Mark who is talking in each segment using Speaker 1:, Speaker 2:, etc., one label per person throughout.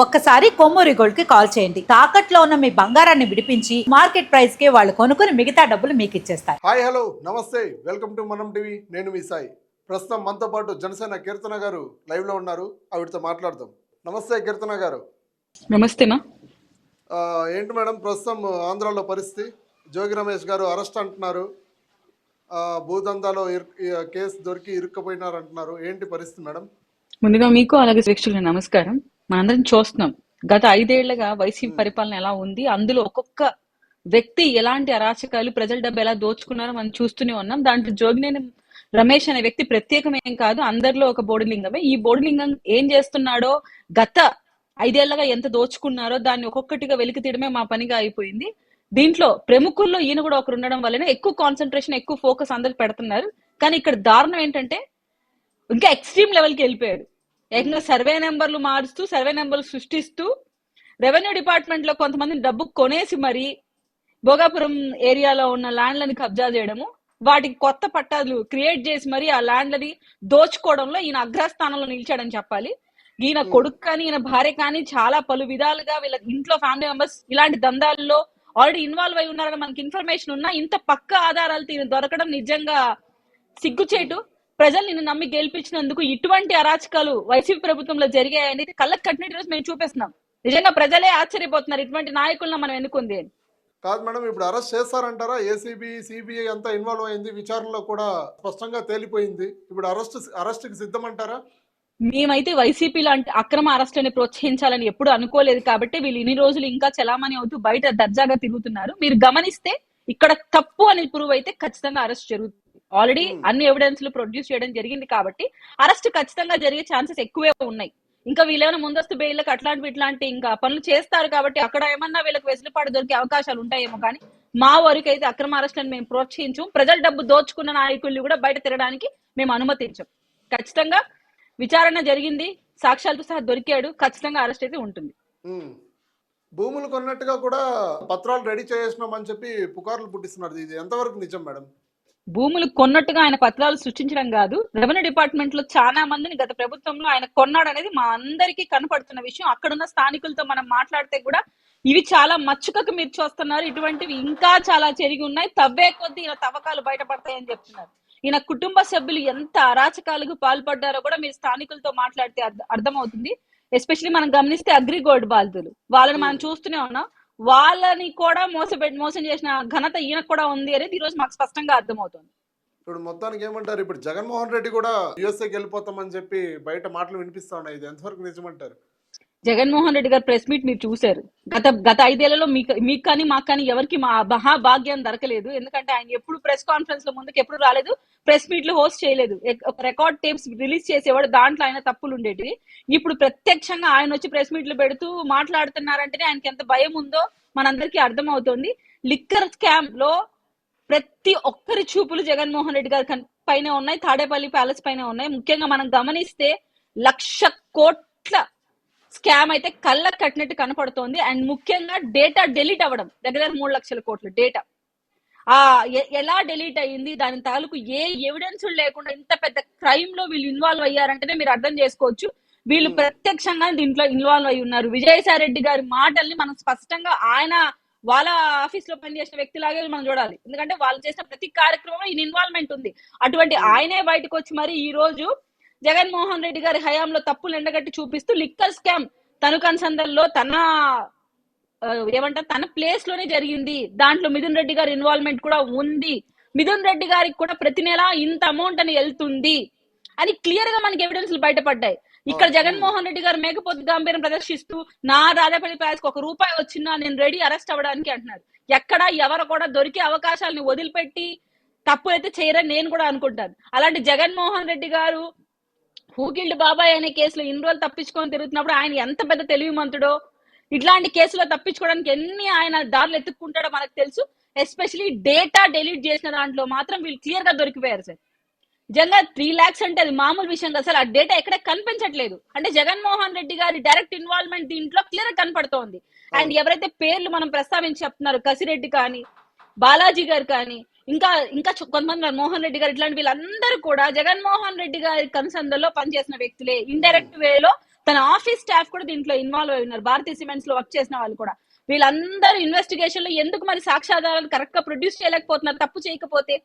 Speaker 1: ఒక్కసారి కొమ్మూరి గోల్డ్కి కాల్ చేయండి. తాకట్లో ఉన్న మీ బంగారాన్ని విడిపించి మార్కెట్ ప్రైస్కి వాళ్ళు కొనుక్కుని మిగతా డబ్బులు మీకు ఇచ్చేస్తారు
Speaker 2: హాయ్ హలో. నమస్తే. వెల్కమ్ టు మనం టీవీ. నేను మీ సాయి. ప్రస్తుతం మనతో పాటు జనసేన కీర్తన గారు లైవ్లో ఉన్నారు. ఆవిడతో మాట్లాడదాం. నమస్తే కీర్తన గారు.
Speaker 3: నమస్తేమా
Speaker 2: ఆ, ఏంటి మేడం? ప్రస్తుతం ఆంధ్రాలో పరిస్థితి. జోగి రమేష్ గారు అరెస్ట్ అంటున్నారు. ఆ, భూదందాలో కేసు దొరికి ఇరుక్కుపోయినారు అంటున్నారు ఏంటి పరిస్థితి మేడం?
Speaker 3: ముందుగా మీకు అలాగే ప్రేక్షకులకు నమస్కారం. మనందరం చూస్తున్నాం. గత ఐదేళ్ళుగా వైసీపీ పరిపాలన ఎలా ఉంది? అందులో ఒక్కొక్క వ్యక్తి ఎలాంటి అరాచకాలు ప్రజల డబ్బు ఎలా దోచుకున్నారో మనం చూస్తూనే ఉన్నాం. దాంట్లో జోగినేని రమేష్ అనే వ్యక్తి ప్రత్యేకమేం కాదు అందరిలో ఒక బోడిలింగమే. ఈ బోడిలింగం ఏం చేస్తున్నాడో గత ఐదేళ్ళుగా ఎంత దోచుకున్నారో దాన్ని ఒక్కొక్కటిగా వెలికి తీయడమే మా పనిగా అయిపోయింది. దీంట్లో ప్రముఖుల్లో ఈయన కూడా ఒకరు ఉండడం వల్లనే ఎక్కువ కాన్సన్ట్రేషన్ ఎక్కువ ఫోకస్ అందరికి పెడుతున్నారు. కానీ ఇక్కడ దారుణం ఏంటంటే ఇంకా ఎక్స్ట్రీమ్ లెవెల్కి వెళ్ళిపోయాడు. ఏకంగా సర్వే నెంబర్లు మారుస్తూ సర్వే నెంబర్లు సృష్టిస్తూ రెవెన్యూ డిపార్ట్మెంట్లో కొంతమంది డబ్బు కొనేసి మరి భోగాపురం ఏరియాలో ఉన్న ల్యాండ్లని కబ్జా చేయడము వాటికి కొత్త పట్టాలు క్రియేట్ చేసి మరి ఆ ల్యాండ్లని దోచుకోవడంలో ఈయన అగ్రస్థానంలో నిలిచాడని చెప్పాలి. ఈయన కొడుకు కానీ ఈయన భార్య కానీ చాలా పలు విధాలుగా వీళ్ళ ఇంట్లో ఫ్యామిలీ మెంబర్స్ ఇలాంటి దందాల్లో ఆల్రెడీ ఇన్వాల్వ్ అయి ఉన్నారని మనకి ఇన్ఫర్మేషన్ ఉన్నా ఇంత పక్క ఆధారాలతో ఈయన దొరకడం నిజంగా సిగ్గుచేటు. ప్రజలు నిన్ను నమ్మి గెలిపించినందుకు ఇటువంటి అరాచకాలు వైసీపీ ప్రభుత్వంలో జరిగాయని కళ్ళకు కట్టినట్టు రోజు మేము చూపిస్తున్నాం. నిజంగా ప్రజలే ఆశ్చర్యపోతున్నారు. ఇటువంటి నాయకులను మనం ఎన్నుకుంది అని.
Speaker 2: కాదు మేడం ఇప్పుడు అరెస్ట్ చేస్తారంటారా ఏసీబీ సిబిఐ అంతా ఇన్వాల్వ్ అయింది. విచారణలో కూడా స్పష్టంగా తేలిపోయింది. ఇప్పుడు అరెస్ట్ అరెస్ట్కి సిద్ధమంటారా?
Speaker 3: మేమైతే వైసీపీ లాంటి అక్రమ అరెస్టుని ప్రోత్సహించాలని ఎప్పుడు అనుకోలేదు కాబట్టి వీళ్ళు ఇన్ని రోజులు ఇంకా చలామణి అవుతూ బయట దర్జాగా తిరుగుతున్నారు. మీరు గమనిస్తే ఇక్కడ తప్పు అని ప్రూవ్ అయితే ఖచ్చితంగా అరెస్ట్ జరుగుతుంది. ఆల్రెడీ అన్ని ఎవిడెన్స్లు ప్రొడ్యూస్ చేయడం జరిగింది కాబట్టి అరెస్ట్ ఖచ్చితంగా జరిగే ఛాన్సెస్ ఎక్కువే ఉన్నాయి. ఇంకా వీళ్ళేమైనా ముందస్తు బెయిల్లకు అట్లాంటి ఇట్లాంటి ఇంకా పనులు చేస్తారు కాబట్టి అక్కడ ఏమన్నా వీళ్ళకి వెసులుబాటు దొరికే అవకాశాలు ఉంటాయేమో కానీ మా వరకు అయితే అక్రమ అరెస్టులను మేము ప్రోత్సహించం. ప్రజల డబ్బు దోచుకున్న నాయకుల్ని కూడా బయట తిరగడానికి మేము అనుమతించం. ఖచ్చితంగా విచారణ జరిగింది. సాక్ష్యాలతో సహా దొరికాడు. ఖచ్చితంగా అరెస్ట్ అయితే ఉంటుంది.
Speaker 2: ఉమ్. భూములు కొన్నట్టుగా కూడా పత్రాలు రెడీ చేసినామని చెప్పి పుకార్లు పుట్టిస్తున్నారు. ఇది ఎంతవరకు నిజం మేడం?
Speaker 3: భూములు కొన్నట్టుగా ఆయన పత్రాలు సృష్టించడం కాదు. రెవెన్యూ డిపార్ట్మెంట్లో చాలా మందిని గత ప్రభుత్వంలో ఆయన కొన్నాడు అనేది మా అందరికీ కనపడుతున్న విషయం. అక్కడున్న స్థానికులతో మనం మాట్లాడితే కూడా ఇవి చాలా మచ్చుకకు మీరు చూస్తున్నారు. ఇటువంటివి ఇంకా చాలా చెరిగి ఉన్నాయి. తవ్వే కొద్దీ ఈయన తవ్వకాలు బయటపడతాయని చెప్తున్నారు. ఈయన కుటుంబ సభ్యులు ఎంత అరాచకాలకు పాల్పడ్డారో కూడా మీరు స్థానికులతో మాట్లాడితే అర్థం అర్థమవుతుంది. ఎస్పెషల్లీ మనం గమనిస్తే అగ్రిగోల్డ్ బాధితులు. వాళ్ళని మనం చూస్తూనే ఉన్నాం. వాళ్ళని కూడా మోసపెట్టి మోసం చేసిన ఘనత ఈయనకు కూడా ఉంది అనేది ఈ రోజు మాకు స్పష్టంగా అర్థమవుతుంది.
Speaker 2: ఇప్పుడు మొత్తానికి ఏమంటారు? ఇప్పుడు జగన్మోహన్ రెడ్డి కూడా యుఎస్ఏకి వెళ్ళిపోతామని చెప్పి బయట మాటలు వినిపిస్తా ఉన్నాయి. ఇది ఎంతవరకు నిజమంటారు?
Speaker 3: జగన్మోహన్ రెడ్డి గారు ప్రెస్ మీట్ మీరు చూశారు. గత గత ఐదేళ్ళలో మీకు మీకు కానీ మాకు కానీ ఎవరికి మా మహాభాగ్యం దొరకలేదు. ఎందుకంటే ఆయన ఎప్పుడు ప్రెస్ కాన్ఫరెన్స్లో ముందుకు ఎప్పుడు రాలేదు. ప్రెస్ మీట్లు హోస్ట్ చేయలేదు. ఒక రికార్డ్ టేప్స్ రిలీజ్ చేసేవాడు దాంట్లో ఆయన తప్పులు ఉండేటివి. ఇప్పుడు ప్రత్యక్షంగా ఆయన వచ్చి ప్రెస్ మీట్లు పెడుతూ మాట్లాడుతున్నారంటేనే ఆయనకి ఎంత భయం ఉందో మనందరికీ అర్థమవుతోంది. లిక్కర్ స్కామ్లో ప్రతి ఒక్కరి చూపులు జగన్మోహన్ రెడ్డి గారి పైన ఉన్నాయి. తాడేపల్లి ప్యాలెస్ పైన ఉన్నాయి. ముఖ్యంగా మనం గమనిస్తే లక్ష కోట్ల స్కామ్ అయితే కళ్ళకు కట్టినట్టు కనపడుతోంది. అండ్ ముఖ్యంగా డేటా డెలీట్ అవ్వడం. దగ్గర దగ్గర మూడు లక్షల కోట్ల డేటా. ఆ ఎలా డెలీట్ అయ్యింది? దాని తాలూకు ఏ ఎవిడెన్స్ లేకుండా ఇంత పెద్ద క్రైమ్లో వీళ్ళు ఇన్వాల్వ్ అయ్యారంటేనే మీరు అర్థం చేసుకోవచ్చు. వీళ్ళు ప్రత్యక్షంగా దీంట్లో ఇన్వాల్వ్ అయి ఉన్నారు. విజయసాయి రెడ్డి గారి మాటల్ని మనం స్పష్టంగా ఆయన వాళ్ళ ఆఫీస్లో పనిచేసిన వ్యక్తిలాగే మనం చూడాలి. ఎందుకంటే వాళ్ళు చేసిన ప్రతి కార్యక్రమంలో ఈయన ఇన్వాల్వ్మెంట్ ఉంది. అటువంటి ఆయనే బయటకు వచ్చి మరి ఈ రోజు జగన్మోహన్ రెడ్డి గారి హయాంలో తప్పులు ఎండగట్టి చూపిస్తూ లిక్కర్ స్కామ్ తను కన్సందర్లో తన ఆ, ఏమంటారు తన ప్లేస్లోనే జరిగింది. దాంట్లో మిథున్ రెడ్డి గారి ఇన్వాల్వ్మెంట్ కూడా ఉంది. మిథున్ రెడ్డి గారికి కూడా ప్రతి నెల ఇంత అమౌంట్ అని వెళ్తుంది. అని క్లియర్గా మనకి ఎవిడెన్స్ బయటపడ్డాయి. ఇక్కడ జగన్మోహన్ రెడ్డి గారు మేకపోతు గంభీరం ప్రదర్శిస్తూ నా రాజపల్లి ప్యాలెస్ ఒక రూపాయి వచ్చినా నేను రెడీ అరెస్ట్ అవ్వడానికి అంటున్నారు. ఎక్కడ ఎవరు కూడా దొరికే అవకాశాలను వదిలిపెట్టి తప్పు అయితే చేయరని నేను కూడా అనుకుంటాను. అలాంటి జగన్మోహన్ రెడ్డి గారు హూగిల్డ్ బాబాయ్ అనే కేసులో ఇన్ని రోజులు తప్పించుకొని తిరుగుతున్నప్పుడు ఆయన ఎంత పెద్ద తెలివిమంతుడో? ఇట్లాంటి కేసులో తప్పించుకోవడానికి ఎన్ని ఆయన దారులు ఎత్తుక్కుంటాడో మనకు తెలుసు. ఎస్పెషలీ డేటా డెలీట్ చేసిన దాంట్లో మాత్రం వీళ్ళు క్లియర్గా దొరికిపోయారు సార్. నిజంగా త్రీ లాక్స్ అంటే అది మామూలు విషయం కదా సార్. ఆ డేటా ఎక్కడ కనిపించట్లేదు. అంటే జగన్మోహన్ రెడ్డి గారి డైరెక్ట్ ఇన్వాల్వ్మెంట్ దీంట్లో క్లియర్ కనపడుతోంది. అండ్ ఎవరైతే పేర్లు మనం ప్రస్తావించి చెప్తున్నారు కసిరెడ్డి కానీ బాలాజీ గారు కానీ ఇంకా ఇంకా కొంతమంది మోహన్ రెడ్డి గారు ఇట్లాంటి వీళ్ళందరూ కూడా జగన్మోహన్ రెడ్డి గారి కన్సందలో పనిచేసిన వ్యక్తులే. ఇండైరెక్ట్ వేలో తన ఆఫీస్ స్టాఫ్ కూడా దీంట్లో ఇన్వాల్వ్ అయి ఉన్నారు. భారతీయ సిమెంట్స్లో వర్క్ చేసిన వాళ్ళు కూడా. వీళ్ళందరూ ఇన్వెస్టిగేషన్లో ఎందుకు మరి సాక్ష్యాధారాలు కరెక్ట్గా ప్రొడ్యూస్ చేయలేకపోతున్నారు తప్పు చేయకపోతే?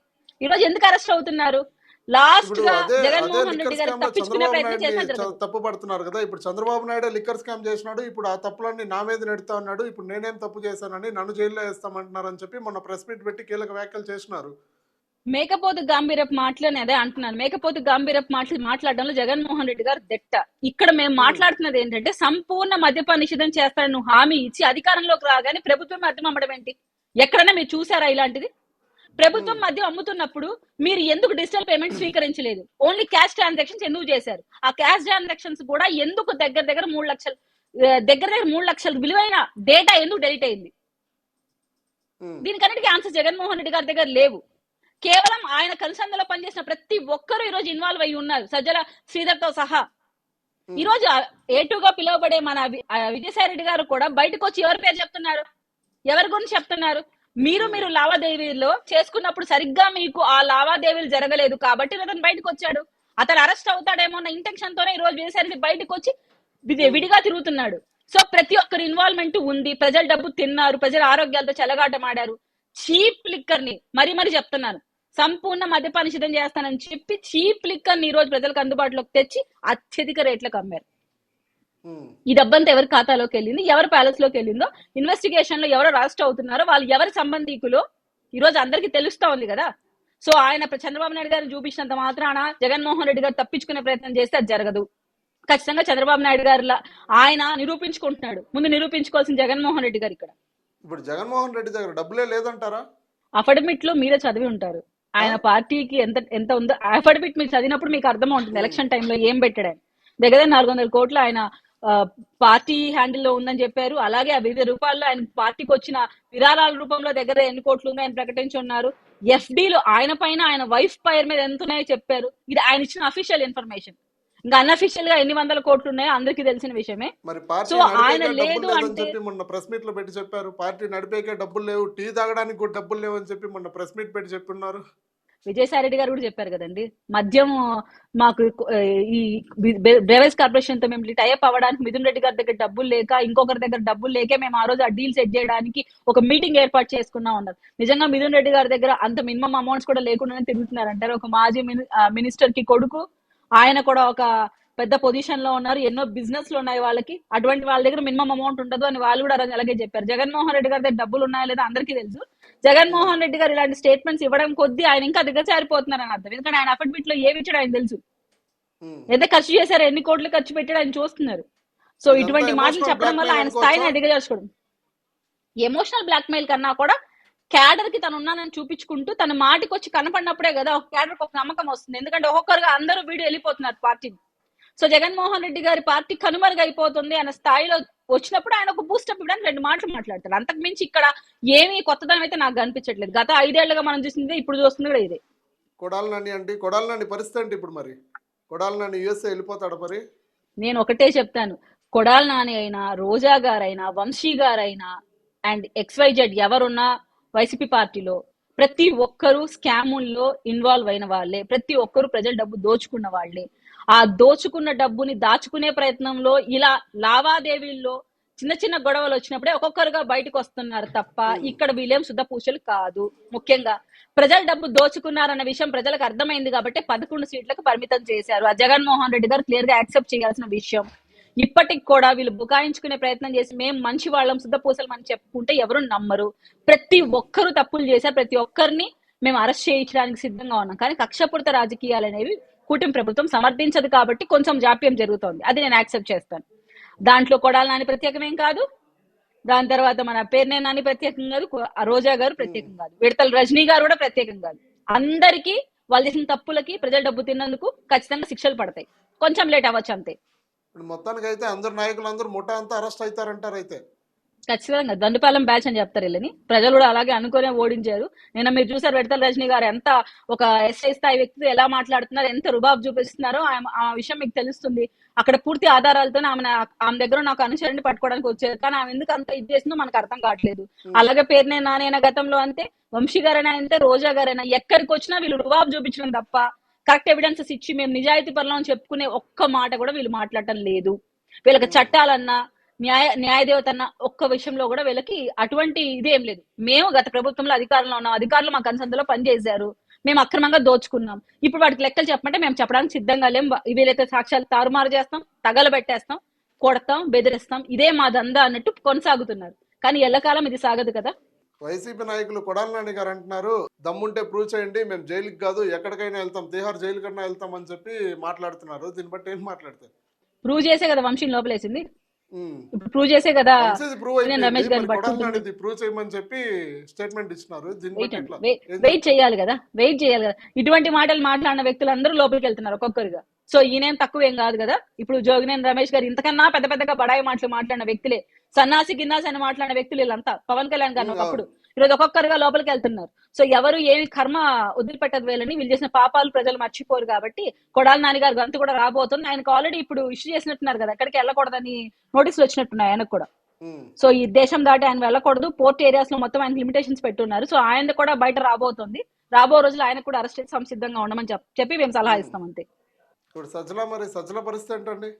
Speaker 3: ఈ రోజు ఎందుకు అరెస్ట్ అవుతున్నారు?
Speaker 2: లాస్ట్గా
Speaker 3: జగన్మోహన్ రెడ్డి గారు తప్పించుకునే ప్రయత్నం
Speaker 2: తప్పు పడుతున్నారు కదా. ఇప్పుడు చంద్రబాబు నాయుడు లిక్కర్ స్కామ్ చేసినాడు. ఇప్పుడు ఆ తప్పులన్నీ నా మీద నెడుతా ఉన్నాడు. ఇప్పుడు నేనేం తప్పు చేశానని నన్ను జైల్లో వేస్తామంటున్నారని చెప్పి మొన్న ప్రెస్ మీట్ పెట్టి కీలక వ్యాఖ్యలు చేసినారు.
Speaker 3: మేకపోతు గాంభీరపు మాటలని అదే అంటున్నాను. మేకపోతు గాంభీరపు మాటలు మాట్లాడడంలో జగన్మోహన్ రెడ్డి గారు దిట్ట. ఇక్కడ మేము మాట్లాడుతున్నది ఏంటంటే సంపూర్ణ మద్యపాన నిషేధం చేస్తానని నువ్వు హామీ ఇచ్చి అధికారంలోకి రాగానే ప్రభుత్వం మద్యం అమ్మడం ఏంటి? ఎక్కడైనా మీరు చూసారా ఇలాంటిది? ప్రభుత్వం మద్యం అమ్ముతున్నప్పుడు మీరు ఎందుకు డిజిటల్ పేమెంట్ స్వీకరించలేదు? ఓన్లీ క్యాష్ ట్రాన్సాక్షన్స్ ఎందుకు చేశారు? ఆ క్యాష్ ట్రాన్సాక్షన్స్ కూడా ఎందుకు దగ్గర దగ్గర మూడు లక్షలు దగ్గర దగ్గర మూడు లక్షల విలువైన డేటా ఎందుకు డెలిట్ అయింది? దీనికన్నిటికీ ఆన్సర్ జగన్మోహన్ రెడ్డి గారి దగ్గర లేవు. కేవలం ఆయన కనుసంధలో పనిచేసిన ప్రతి ఒక్కరూ ఈ రోజు ఇన్వాల్వ్ అయి ఉన్నారు. సజ్జల శ్రీధర్తో సహా ఈ రోజు ఏటుగా పిలువబడే మన విజయసాయి రెడ్డి గారు కూడా బయటకు వచ్చి ఎవరి పేరు చెప్తున్నారు? ఎవరి గురించి చెప్తున్నారు? మీరు మీరు లావాదేవీలో చేసుకున్నప్పుడు సరిగ్గా మీకు ఆ లావాదేవీలు జరగలేదు కాబట్టి అతను బయటకు వచ్చాడు. అతను అరెస్ట్ అవుతాడేమో అన్న ఇంటెన్షన్ తోనే ఈ రోజు రెడ్డి బయటకు వచ్చి విడి- విడిగా తిరుగుతున్నాడు. సో ప్రతి ఒక్కరి ఇన్వాల్వ్మెంట్ ఉంది. ప్రజల డబ్బు తిన్నారు. ప్రజల ఆరోగ్యాలతో చెలగాటమాడారు. చీప్ లిక్కర్ని మరి మరి చెప్తున్నాను. సంపూర్ణ మద్యపాన నిషేధం చేస్తానని చెప్పి చీప్ లిక్కర్ని ఈ రోజు ప్రజలకు అందుబాటులోకి తెచ్చి అత్యధిక రేట్లకు అమ్మారు. ఈ డబ్బంతా ఎవరి ఖాతాలోకి వెళ్ళింది? ఎవరి ప్యాలెస్లోకి వెళ్ళిందో? ఇన్వెస్టిగేషన్లో ఎవరు అరెస్ట్ అవుతున్నారో వాళ్ళు ఎవరి సంబంధికులు? ఈ రోజు అందరికీ తెలుస్తా ఉంది కదా? సో ఆయన చంద్రబాబు నాయుడు గారిని చూపించినంత మాత్రాన జగన్మోహన్ రెడ్డి గారు తప్పించుకునే ప్రయత్నం చేస్తే అది జరగదు. ఖచ్చితంగా చంద్రబాబు నాయుడు గారు ఆయన నిరూపించుకుంటున్నాడు. ముందు నిరూపించుకోవాల్సిన జగన్మోహన్ రెడ్డి గారు ఇక్కడ.
Speaker 2: ఇప్పుడు జగన్మోహన్ రెడ్డి దగ్గర డబ్బులే లేదంటారా?
Speaker 3: అఫిడవిట్లో మీరే చదివి ఉంటారు. ఆయన పార్టీకి ఎంత ఎంత ఉందో అఫిడవిట్ మీరు చదివినప్పుడు మీకు అర్థం ఉంటుంది ఎలక్షన్ టైంలో ఏం పెట్టాడు ఆయన? దగ్గర నాలుగు వందల కోట్లు ఆయన పార్టీ హ్యాండిల్లో ఉందని చెప్పారు. అలాగే ఆ వివిధ రూపాల్లో ఆయన పార్టీకి వచ్చిన విరాళాల రూపంలో దగ్గర ఎన్ని కోట్లు ఉందో ఆయన ప్రకటించి ఉన్నారు. FD లో ఆయన పైన ఆయన వైఫ్ పైర్ మీద ఎంత ఉన్నాయో చెప్పారు. ఇది ఆయన ఇచ్చిన అఫీషియల్ ఇన్ఫర్మేషన్ ఇంకా అన్అఫీషియల్గా ఎన్ని వందల కోట్లు ఉన్నాయో అందరికీ తెలిసిన విషయమే. సో ఆయన లేదు అంటే-
Speaker 2: మొన్న ప్రెస్ మీట్లో పెట్టి చెప్పారు. పార్టీ నడిపేకే డబ్బులు లేవు. టీ తాగడానికి కూడా డబ్బులు లేవు అని చెప్పి మొన్న ప్రెస్ మీట్ పెట్టి చెప్పున్నారు.
Speaker 3: విజయసాయి రెడ్డి గారు కూడా చెప్పారు కదండి. మద్యం మాకు ఈ బ్రేవైస్ కార్పొరేషన్తో మేము టైప్ అవ్వడానికి మిథున్ రెడ్డి గారి దగ్గర డబ్బులు లేక ఇంకొకరి దగ్గర డబ్బులు లేకే మేము ఆ రోజు ఆ డీల్ సెట్ చేయడానికి ఒక మీటింగ్ ఏర్పాటు చేసుకున్నాం అన్నారు. నిజంగా మిథున్ రెడ్డి గారి దగ్గర అంత మినిమం అమౌంట్స్ కూడా లేకుండానే తిరుగుతున్నారు అంటారు ఒక మాజీ మినిస్టర్కి కొడుకు ఆయన కూడా ఒక పెద్ద పొజిషన్లో ఉన్నారు ఎన్నో బిజినెస్లో ఉన్నాయి వాళ్ళకి. అటువంటి వాళ్ళ దగ్గర మినిమం అమౌంట్ ఉండదు అని వాళ్ళు కూడా అలాగే చెప్పారు. జగన్మోహన్ రెడ్డి గారి దగ్గర డబ్బులు ఉన్నాయా లేదా అందరికీ తెలుసు. జగన్మోహన్ రెడ్డి గారు ఇలాంటి స్టేట్మెంట్స్ ఇవ్వడం కొద్దీ ఆయన ఇంకా దిగజారిపోతున్నారని అర్థం. ఎందుకంటే ఆయన అఫిడవిట్లో ఏమి ఇచ్చాడు ఆయన తెలుసు. ఎంత ఖర్చు చేశారు ఎన్ని కోట్లు ఖర్చు పెట్టాడు ఆయన చూస్తున్నారు. సో ఇటువంటి మాటలు చెప్పడం వల్ల ఆయన స్థాయిని? దిగజార్చుకోవడం. ఎమోషనల్ బ్లాక్మెయిల్ కన్నా కూడా క్యాడర్కి తను ఉన్నానని చూపించుకుంటూ తన మాటికి వచ్చి కనపడినప్పుడే కదా ఒక క్యాడర్ ఒక నమ్మకం వస్తుంది. ఎందుకంటే ఒక్కొక్కరుగా అందరూ వీడియో వెళ్ళిపోతున్నారు పార్టీని. సో జగన్మోహన్ రెడ్డి గారి పార్టీ కనుమరుగైపోతుంది అన్న స్థాయిలో వచ్చినప్పుడు ఆయన ఒక బూస్టప్ ఇవ్వడానికి రెండు మాటలు మాట్లాడతారు. అంతకు మించి ఇక్కడ ఏమీ కొత్తదనం అయితే నాకు కనిపించట్లేదు గత ఐదేళ్ళుగా మనం చూసింది ఇప్పుడు చూస్తుంది కూడా ఇదే.
Speaker 2: కొడాలి నాని అంటే కొడాలి నాని పరిస్థితి ఏంటి ఇప్పుడు మరి? కొడాలి నాని యుఎస్ఏ వెళ్ళిపోతాడు మరి?
Speaker 3: నేను ఒకటే చెప్తాను. కొడాల నాని అయినా రోజా గారైనా వంశీ గారైనా అండ్ ఎక్స్వైజెడ్ ఎవరున్నా వైసీపీ పార్టీలో ప్రతి ఒక్కరూ స్కాముల్లో ఇన్వాల్వ్ అయిన వాళ్ళే. ప్రతి ఒక్కరూ ప్రజల డబ్బు దోచుకున్న వాళ్ళే. ఆ దోచుకున్న డబ్బుని దాచుకునే ప్రయత్నంలో ఇలా లావాదేవీల్లో చిన్న చిన్న గొడవలు వచ్చినప్పుడే ఒక్కొక్కరుగా బయటకు వస్తున్నారు తప్ప ఇక్కడ వీళ్ళేం శుద్ధ పూసలు కాదు. ముఖ్యంగా ప్రజల డబ్బు దోచుకున్నారన్న విషయం ప్రజలకు అర్థమైంది కాబట్టి పదకొండు సీట్లకు పరిమితం చేశారు. ఆ జగన్మోహన్ రెడ్డి గారు క్లియర్గా యాక్సెప్ట్ చేయాల్సిన విషయం. ఇప్పటికి కూడా వీళ్ళు బుకాయించుకునే ప్రయత్నం చేసి మేము మంచి వాళ్ళం శుద్ధ పూసలు అని చెప్పుకుంటే ఎవరు నమ్మరు. ప్రతి ఒక్కరు తప్పులు చేశారు ప్రతి ఒక్కరిని మేము అరెస్ట్ చేయించడానికి సిద్ధంగా ఉన్నాం. కానీ కక్షపూరిత రాజకీయాలు అనేవి కూటమి ప్రభుత్వం సమర్థించదు కాబట్టి కొంచెం జాప్యం జరుగుతోంది. అది నేను యాక్సెప్ట్ చేస్తాను. దాంట్లో కొడాలి నాని ప్రత్యేకమేం కాదు. దాని తర్వాత మన పేర్నే నాని ప్రత్యేకం కాదు రోజా గారు ప్రత్యేకం కాదు. విడతల రజనీ గారు కూడా ప్రత్యేకం కాదు. అందరికీ వాళ్ళు చేసిన తప్పులకి ప్రజలు డబ్బు తిన్నందుకు ఖచ్చితంగా శిక్షలు పడతాయి. కొంచెం లేట్ అవ్వచ్చు అంతే.
Speaker 2: మొత్తానికి అయితే అందరు నాయకులు అందరూ ముఠా అంతా అరెస్ట్ అవుతారంటారు అయితే.
Speaker 3: ఖచ్చితంగా దండుపాలెం బ్యాచ్ అని చెప్తారు వీళ్ళని. ప్రజలు కూడా అలాగే అనుకునే ఓడించారు. నిన్న మీరు చూసారు విడతల రజనీ గారు ఎంత ఒక ఎస్ఐ స్థాయి వ్యక్తి ఎలా మాట్లాడుతున్నారు ఎంత రుబాబ్ చూపిస్తున్నారో ఆమె- ఆ విషయం మీకు తెలుస్తుంది. అక్కడ పూర్తి ఆధారాలతో ఆమె ఆమె దగ్గర నాకు అనుచరుని పట్టుకోవడానికి వచ్చారు. కానీ ఆమె ఎందుకు అంత ఇది చేసిందో మనకు అర్థం కావట్లేదు. అలాగే పేరునే నానైనా గతంలో అంతే వంశీ గారైనా అంతే రోజా గారైనా? ఎక్కడికి వచ్చినా వీళ్ళు రుబాబ్ చూపించడం తప్ప కరెక్ట్ ఎవిడెన్సెస్ ఇచ్చి మేము నిజాయితీ పరులం అని చెప్పుకునే ఒక్క మాట కూడా వీళ్ళు మాట్లాడటం లేదు. వీళ్ళకి చట్టాలన్నా న్యాయ న్యాయదేవత అన్న ఒక్క విషయంలో కూడా వీళ్ళకి అటువంటి ఇదేం లేదు. మేము గత ప్రభుత్వంలో అధికారంలో ఉన్నాం. అధికారులు మా కన్సంతలో పనిచేశారు మేము అక్రమంగా దోచుకున్నాం. ఇప్పుడు వాటికి లెక్కలు చెప్పమంటే మేము చెప్పడానికి సిద్ధంగా లేం. వీలైతే సాక్ష్యాలు తారుమారు చేస్తాం తగలబెట్టేస్తాం కొడతాం బెదిరిస్తాం. ఇదే మా దందా అన్నట్టు కొనసాగుతున్నారు. కానీ ఎల్లకాలం ఇది సాగదు కదా.
Speaker 2: వైసీపీ నాయకులు కొడాల నాని గారు అంటున్నారు. దమ్ముంటే ప్రూవ్ చేయండి మేము జైలుకి కాదు ఎక్కడికైనా వెళ్తాం తిహార్ జైలు కన్నా వెళ్తాం అని చెప్పి మాట్లాడుతున్నారు. దీన్ని బట్టి ఏం మాట్లాడతారు?
Speaker 3: ప్రూవ్ చేసే కదా వంశీని లోపలేసింది. ఇప్పుడు ప్రూవ్ చేసే కదా. రమేష్ గారిని పట్టుకుంటుంది.
Speaker 2: ప్రూవ్ చేయమని చెప్పి స్టేట్మెంట్
Speaker 3: వెయిట్ చేయాలి కదా. వెయిట్ చేయాలి కదా. ఇటువంటి మాటలు మాట్లాడిన వ్యక్తులు అందరూ లోపలికి వెళ్తున్నారు ఒక్కొక్కరుగా. సో ఈయనేం తక్కువ ఏం కాదు కదా. ఇప్పుడు జోగినేని రమేష్ గారు ఇంతకన్నా పెద్ద పెద్దగా బడాయి మాటలు మాట్లాడిన వ్యక్తులే. సన్నాసి గిన్నాసి అని మాట్లాడిన వ్యక్తులు వీళ్ళంతా. పవన్ కళ్యాణ్
Speaker 2: ఉమ్,
Speaker 3: ఒకప్పుడు. ఈరోజు ఒక్కొక్కరుగా లోపలికి వెళ్తున్నారు. సో ఎవరు ఏమి కర్మ వదిలిపెట్టదు వీళ్ళని. వీళ్ళు చేసిన పాపాలు ప్రజలు మర్చిపోరు కాబట్టి కొడాలి నాని గారు గంతు కూడా రాబోతుంది. ఆయనకు ఆల్రెడీ ఇప్పుడు ఇష్యూ చేసినట్టున్నారు కదా ఎక్కడికి వెళ్ళకూడదని నోటీసులు వచ్చినట్టున్నాయి ఆయనకు కూడా. సో ఈ దేశం దాటి ఆయన వెళ్ళకూడదు. పోర్ట్ ఏరియాస్లో మొత్తం ఆయన లిమిటేషన్స్ పెట్టున్నారు. సో ఆయన కూడా బయట రాబోతుంది. రాబో రోజులు ఆయన కూడా అరెస్ట్ చేసి సంసిద్ధంగా ఉండమని చెప్- చెప్పి మేము సలహా ఇస్తాం అంతే.
Speaker 2: ఇప్పుడు సజ్జల మరి సజ్జల పరిస్థితి ఏంటండి?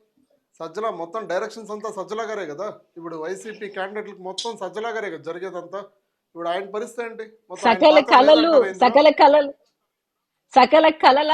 Speaker 2: సజ్జల మొత్తం డైరెక్షన్స్ అంతా సజ్జల గారే కదా? ఇప్పుడు వైసీపీ క్యాండిడేట్లకు మొత్తం సజ్జల గారే కదా జరిగేదంతా? ఇప్పుడు ఆయన పరిస్థితి ఏంటి?
Speaker 3: సకల కళలు? సకల కళలు సకల కళల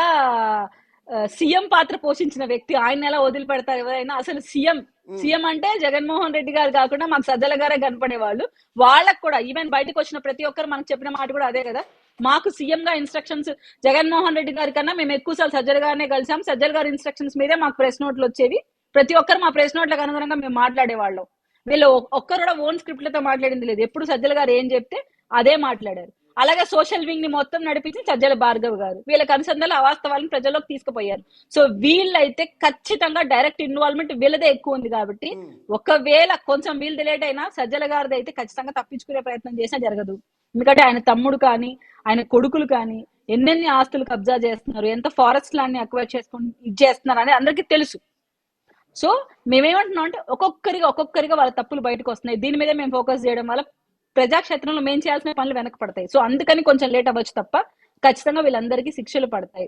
Speaker 3: సీఎం పాత్ర పోషించిన వ్యక్తి ఆయన ఎలా వదిలిపెడతారు ఎవరైనా? అసలు సీఎం సీఎం అంటే జగన్మోహన్ రెడ్డి గారు కాకుండా మాకు సజ్జల గారే కనపడేవాళ్ళు. వాళ్ళకు కూడా ఈవెన్ బయటకు వచ్చిన ప్రతి ఒక్కరు మనకు చెప్పిన మాట కూడా అదే కదా. మాకు సీఎం గా ఇన్స్ట్రక్షన్స్ జగన్మోహన్ రెడ్డి గారి కన్నా మేము ఎక్కువ సార్లు సజ్జల గారినే కలిసాం. సజ్జల గారి ఇన్స్ట్రక్షన్స్ మీదే మాకు ప్రెస్ నోట్లు వచ్చేవి. ప్రతి ఒక్కరు మా ప్రెస్ నోట్లకు అనుగుణంగా మేము మాట్లాడేవాళ్ళం. వీళ్ళు ఒక్కరు కూడా ఓన్ స్క్రిప్ట్లతో మాట్లాడింది లేదు. ఎప్పుడు సజ్జల గారు ఏం చెప్తే అదే మాట్లాడారు. అలాగే సోషల్ వింగ్ని మొత్తం నడిపించి సజ్జల భార్గవ్ గారు. వీళ్ళకి అనుసంధాలు అవాస్తవాలను ప్రజల్లోకి తీసుకుపోయారు. సో వీళ్ళైతే ఖచ్చితంగా డైరెక్ట్ ఇన్వాల్వ్మెంట్ వీళ్ళదే ఎక్కువ ఉంది కాబట్టి. ఒకవేళ కొంచెం వీళ్ళు లేట్ అయినా సజ్జల గారిది అయితే ఖచ్చితంగా తప్పించుకునే ప్రయత్నం చేసినా జరగదు. ఎందుకంటే ఆయన తమ్ముడు కానీ ఆయన కొడుకులు కానీ ఎన్నెన్ని ఆస్తులు కబ్జా చేస్తున్నారు ఎంత ఫారెస్ట్ ల్యాండ్ని అక్వైర్ చేసుకుని ఇది చేస్తున్నారు అని అందరికీ తెలుసు. సో మేమేమంటున్నాం అంటే ఒక్కొక్కరిగా ఒక్కొక్కరిగా వాళ్ళ తప్పులు బయటకు వస్తున్నాయి. దీని మీదే మేము ఫోకస్ చేయడం వల్ల ప్రజాక్షేత్రంలో మేము చేయాల్సిన పనులు వెనక పడతాయి సో అందుకని కొంచెం లేట్ అవ్వచ్చు తప్ప ఖచ్చితంగా వీళ్ళందరికీ శిక్షలు పడతాయి.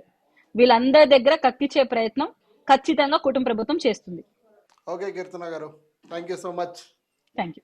Speaker 3: వీళ్ళందరి దగ్గర కక్కిచ్చే ప్రయత్నం ఖచ్చితంగా కుటుంబ ప్రభుత్వం చేస్తుంది.
Speaker 2: ఓకే కీర్తన గారు. Thank you so much
Speaker 3: thank you